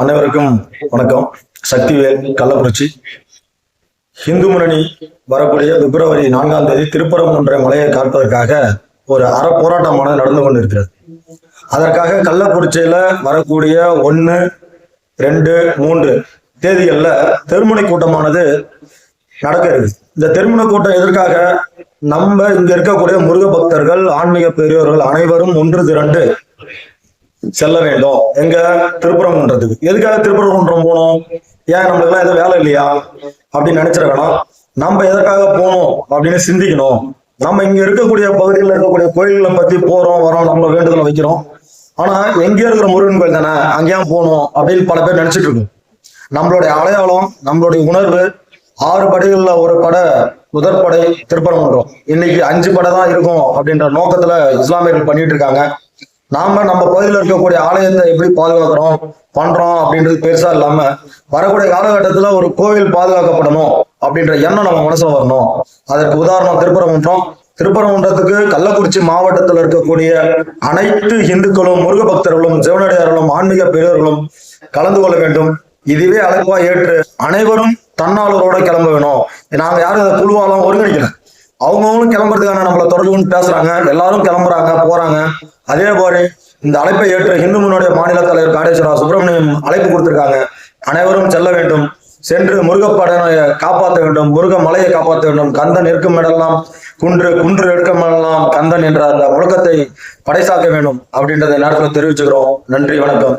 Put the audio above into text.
அனைவருக்கும் வணக்கம். சக்திவேல் கள்ளக்குறிச்சி. இந்து முன்னணி வரக்கூடிய பிப்ரவரி நான்காம் தேதி திருப்பரங்குன்ற மலையை காப்பதற்காக ஒரு அற போராட்டமானது நடந்து கொண்டிருக்கிறது. அதற்காக கள்ளக்குறிச்சியில வரக்கூடிய ஒன்று ரெண்டு மூன்று தேதிகள்ல தெருமுனை கூட்டமானது நடக்க இருக்கு இந்த தெருமுனை கூட்டம் எதற்காக? நம்ம இங்க இருக்கக்கூடிய முருக பக்தர்கள் ஆன்மீக பெரியவர்கள் அனைவரும் ஒன்று திரண்டு செல்ல வேண்டும். எங்க? திருப்பரங்குன்றத்துக்கு. எதுக்காக திருப்பரங்குன்றம் போனோம் ஏன் நம்மளுக்கு எல்லாம் எதுவும் வேலை இல்லையா? அப்படின்னு நினைச்சிட வேணாம். நம்ம எதற்காக போகணும் அப்படின்னு சிந்திக்கணும். நம்ம இங்க இருக்கக்கூடிய பகுதியில் இருக்கக்கூடிய கோயில்களை பத்தி போறோம் வரோம் நம்ம வேண்டுதலை வைக்கிறோம். ஆனா எங்கே இருக்கிற முருகன் கோயில் தானே? அங்கேயும் போகணும்? அப்படின்னு பல பேர் நினைச்சிட்டு இருக்கோம். நம்மளுடைய அடையாளம் நம்மளுடைய உணர்வு ஆறு படைகள்ல ஒரு படை முதற்படை திருப்பரம் திருப்பரங்குன்றம். இன்னைக்கு அஞ்சு படை தான் இருக்கும் அப்படின்ற நோக்கத்துல இஸ்லாமியர்கள் பண்ணிட்டு இருக்காங்க. நாம நம்ம பகுதியில் இருக்கக்கூடிய ஆலயத்தை எப்படி பாதுகாக்கிறோம் பண்றோம் அப்படின்றது பெருசா இல்லாம வரக்கூடிய காலகட்டத்துல ஒரு கோவில் பாதுகாக்கப்படணும் அப்படின்ற எண்ணம் நம்ம மனசுல வரணும். அதற்கு உதாரணம் திருப்பரங்குன்றம். திருப்பரங்குன்றத்துக்கு கள்ளக்குறிச்சி மாவட்டத்தில் இருக்கக்கூடிய அனைத்து இந்துக்களும் முருக பக்தர்களும் ஜெவனடியார்களும் ஆன்மீக பெரியவர்களும் கலந்து கொள்ள வேண்டும். இதுவே அழைப்பா ஏற்று அனைவரும் தன்னாளரோட கிளம்ப வேணும். நாங்க யாரும் இதை குழுவாலாம் ஒருங்கிணைக்கல. அவங்கவுங்களும் கிளம்புறதுக்கான நம்மள தொடர்புன்னு பேசுறாங்க. எல்லாரும் கிளம்புறாங்க போறாங்க. அதே போல இந்த அழைப்பை ஏற்று இந்து முன்னோடைய மாநில தலைவர் காடேஸ்வரா சுப்பிரமணியம் அழைப்பு கொடுத்திருக்காங்க. அனைவரும் செல்ல வேண்டும். சென்று முருகப்படனை காப்பாற்ற வேண்டும். முருக மலையை காப்பாற்ற வேண்டும். கந்தன் இருக்கும் இடமெல்லாம் குன்று குன்று இருக்கும் இடமெல்லாம் கந்தன் என்ற அந்த முழக்கத்தை படைசாக்க வேண்டும் அப்படின்றத நேரத்தில் தெரிவிச்சுக்கிறோம். நன்றி வணக்கம்.